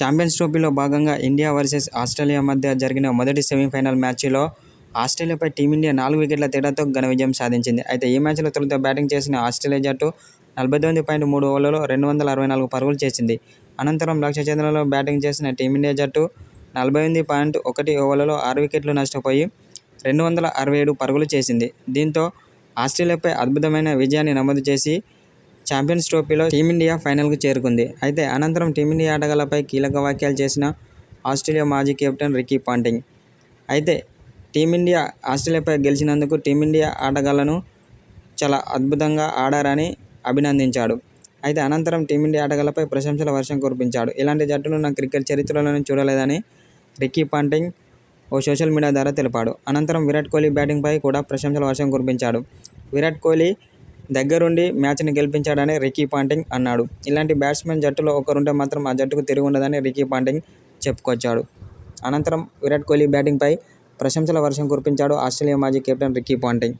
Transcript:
Champions ట్రోఫీలో భాగంగా India versus Australia మధ్య జరిగిన మొదటి సెమీఫైనల్ మ్యాచ్లో ఆస్ట్రేలియాపై టీమిండియా నాలుగు వికెట్ల తేడాతో ఘన విజయం సాధించింది. అయితే ఈ మ్యాచ్లో తొలుత బ్యాటింగ్ చేసిన ఆస్ట్రేలియా జట్టు నలభై తొమ్మిది పాయింట్ మూడు ఓవర్లలో రెండు వందల అరవై నాలుగు పరుగులు చేసింది. అనంతరం లక్ష్య చంద్రలో బ్యాటింగ్ చేసిన టీమిండియా జట్టు నలభై ఎనిమిది పాయింట్ ఒకటి ఓవర్లలో ఆరు వికెట్లు నష్టపోయి రెండు వందల అరవై ఏడు పరుగులు చేసింది. దీంతో ఆస్ట్రేలియాపై అద్భుతమైన విజయాన్ని నమోదు చేసి ఛాంపియన్స్ ట్రోఫీలో టీమిండియా ఫైనల్కు చేరుకుంది. అయితే అనంతరం టీమిండియా ఆటగాళ్ళపై కీలక వ్యాఖ్యలు చేసిన ఆస్ట్రేలియా మాజీ కెప్టెన్ రికీ పాంటింగ్. అయితే టీమిండియా ఆస్ట్రేలియాపై గెలిచినందుకు టీమిండియా ఆటగాళ్ళను చాలా అద్భుతంగా ఆడారని అభినందించాడు. అయితే అనంతరం టీమిండియా ఆటగాళ్ళపై ప్రశంసల వర్షం కురిపించాడు. ఇలాంటి జట్టును నా క్రికెట్ చరిత్రలోనే చూడలేదని రికీ పాంటింగ్ ఓ సోషల్ మీడియా ద్వారా తెలిపాడు. అనంతరం విరాట్ కోహ్లీ బ్యాటింగ్పై కూడా ప్రశంసల వర్షం కురిపించాడు. విరాట్ కోహ్లీ దగ్గరుండి మ్యాచ్ని గెలిపించాడని రికీ పాంటింగ్ అన్నాడు. ఇలాంటి బ్యాట్స్మెన్ జట్టులో ఒకరుంటే మాత్రం ఆ జట్టుకు తిరుగుండదని రికీ పాంటింగ్ చెప్పుకొచ్చాడు. అనంతరం విరాట్ కోహ్లీ బ్యాటింగ్పై ప్రశంసల వర్షం కురిపించాడు ఆస్ట్రేలియా మాజీ కెప్టెన్ రికీ పాంటింగ్.